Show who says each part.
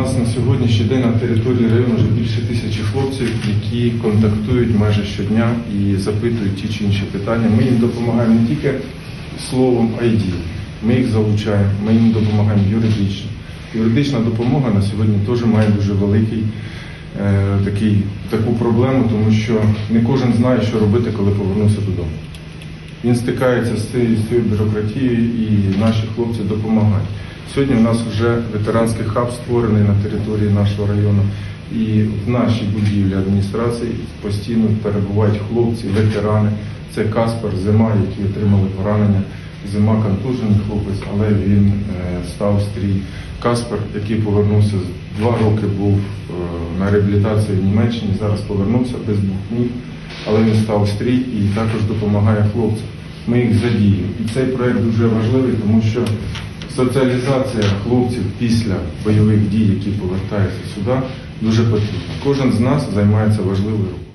Speaker 1: нас на сьогоднішній день на території району вже більше тисячі хлопців, які контактують майже щодня і запитують ті чи інші питання. Ми їм допомагаємо не тільки словом, а й дією. Ми їх залучаємо, ми їм допомагаємо юридично. Юридична допомога на сьогодні теж має дуже великий е, такий, таку проблему, тому що не кожен знає, що робити, коли повернувся додому. Він стикається з цією, бюрократією і наші хлопці допомагають. Сьогодні у нас вже ветеранський хаб створений на території нашого району. І в нашій будівлі адміністрації постійно перебувають хлопці, ветерани. Це Каспер, зима, які отримали поранення. Зима контужений хлопець, але він е, став стрій. Каспер, який повернувся два роки, був е, на реабілітації в Німеччині, зараз повернувся без двох ніг, але він став стрій і також допомагає хлопцям. Ми їх задіємо. І цей проект дуже важливий, тому що соціалізація хлопців після бойових дій, які повертаються сюди, дуже потрібна. Кожен з нас займається важливою роботою.